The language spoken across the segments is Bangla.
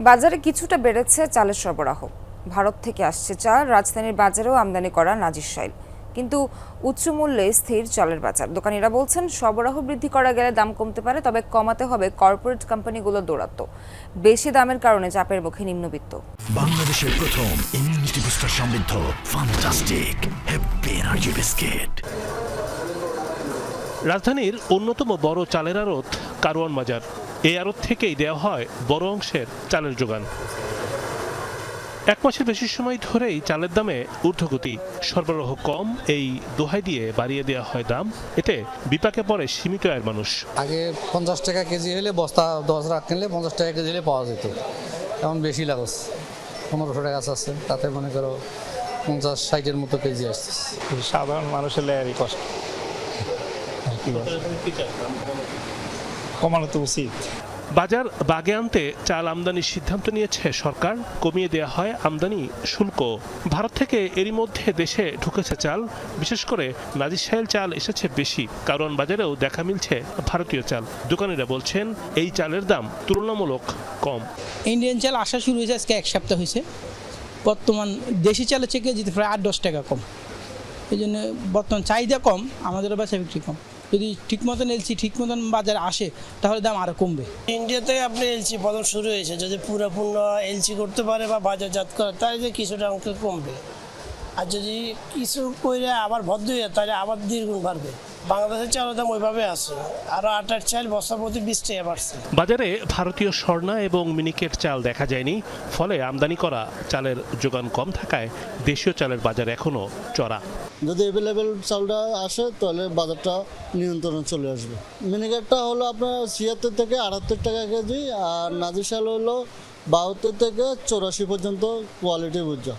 বাজারে কিছুটা বেড়েছে চালের সরবরাহ। ভারত থেকে আসছে চাল রাজধানীর বাজারেও আমদানি করা নাজির শাইল। কিন্তু উচ্চ মূল্যে স্থির চালের বাজার। দোকানিরা বলছেন সরবরাহ বৃদ্ধি করা গেলে দাম কমতে পারে তবে কমাতে হবে কর্পোরেট কোম্পানিগুলোর দৌরাত্ম্য। বেশি দামের কারণে চাপের মুখে নিম্নবিত্ত। বাংলাদেশের প্রথম ইমিউনিটি বুস্টার সমৃদ্ধ ফান্টাস্টিক হ্যাপি এনার্জি বিস্কিট রাজধানীর অন্যতম বড় চালের আড়ত কারওয়ান বাজার। এই আড়ত থেকেই দেওয়া হয় বড় অংশের চালের যোগান। এক মাসের বেশি সময় ধরেই চালের দামে ঊর্ধ্বগতি। সরবরাহ কম এই দোহাই দিয়ে বাড়িয়ে দেওয়া হয় দাম। এতে বিপাকে পড়ে সীমিত আয়ের মানুষ। আগে পঞ্চাশ টাকা কেজি হলে বস্তা দশ রাখ কিনলে পঞ্চাশ টাকা কেজি হলে পাওয়া যেত। এখন বেশি লাগস পনেরোশো টাকা আছে তাতে মনে করো পঞ্চাশ ষাটের মতো কেজি আসছে। সাধারণ মানুষের লেয়ারই কষ্ট। আর? কমানো তো উচিত। বাজার বাগে আনতে চাল আমদানির সিদ্ধান্ত নিয়েছে সরকার। কমিয়ে দেওয়া হয় আমদানি শুল্ক। ভারত থেকে এরই মধ্যে দেশে ঢুকেছে চাল। বিশেষ করে নাজিরশাইল চাল এসেছে বেশি কারণ বাজারেও দেখা মিলছে ভারতীয় চাল। দোকানিরা বলছেন এই চালের দাম তুলনামূলক কম। ইন্ডিয়ান চাল আসা শুরু হয়েছে আজকে এক সপ্তাহ হয়েছে। বর্তমান দেশি চালের থেকে যেতে প্রায় আট দশ টাকা কম। এই জন্য বর্তমান চাহিদা কম আমাদেরও বেচা বিক্রি কম। যদি ঠিক মতন এলসি ঠিক মতন বাজারে আসে তাহলে দাম আরও কমবে। ইন্ডিয়াতে আপনি এলসি প্রথম শুরু হয়েছে। যদি পুরোপূর্ণ এলসি করতে পারে বা বাজারজাত করে তাহলে যে কিছুটা অঙ্ক কমবে। আর যদি কিছু করে আবার ভদ্র হয়ে যায়, তাহলে আবার দ্বিগুণ বাড়বে। বাংলাদেশের চালের দাম ওইভাবে আছে। আরও আটার চাল বস্তা প্রতি বিশ টাকা বাড়ছে। বাজারে ভারতীয় স্বর্ণা এবং মিনিকেট চাল দেখা যায়নি। ফলে আমদানি করা চালের যোগান কম থাকায় দেশীয় চালের বাজার এখনও চড়া। যদি অ্যাভেলেবেল চালটা আসে, তাহলে বাজারটা নিয়ন্ত্রণে চলে আসবে। মিনিকেটটা হলো আপনার ছিয়াত্তর থেকে আটাত্তর টাকা কেজি, আর নাজিশাল হলো বাহাত্তর থেকে চৌরাশি পর্যন্ত কোয়ালিটি বুঝা।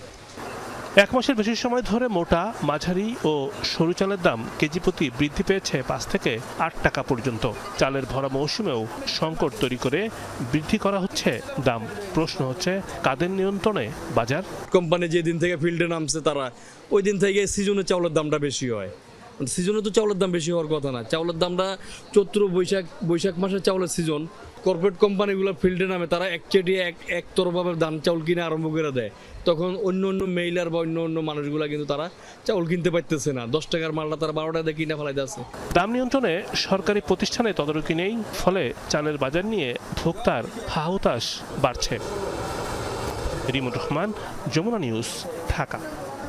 এক মাসের বেশি সময় ধরে মোটা, মাঝারি ও সরু চালের দাম কেজি প্রতি বৃদ্ধি পেয়েছে পাঁচ থেকে আট টাকা পর্যন্ত। চালের ভরা মৌসুমেও সংকট তৈরি করে বৃদ্ধি করা হচ্ছে দাম। প্রশ্ন হচ্ছে, কাদের নিয়ন্ত্রণে বাজার? কোম্পানি যেদিন থেকে ফিল্ডে নামছে তারা ওই দিন থেকে সিজনে চাউলের দামটা বেশি হয়। সিজনে তো চাউলের দাম বেশি হওয়ার কথা না। চাউলের দামটা চৈত্র বৈশাখ বৈশাখ মাসের চাউলের সিজন কর্পোরেট কোম্পানিগুলো ফিল্ডে নামে, তারা এক একচেটি এক একতরভাবে ধান, চাউল কিনে আরম্ভ করে দেয়। তখন অন্য অন্য মেইলার বা অন্য অন্য মানুষগুলো কিন্তু তারা চাউল কিনতে পারতেছে না। দশ টাকার মালটা তারা বারো টাকা দিয়ে কিনে ফেলাইতে আছে। দাম নিয়ন্ত্রণে সরকারি প্রতিষ্ঠানে তদারকি নেই, ফলে চালের বাজার নিয়ে ভোক্তার হাহুতাশ বাড়ছে। রিমুর রহমান, যমুনা নিউজ, ঢাকা।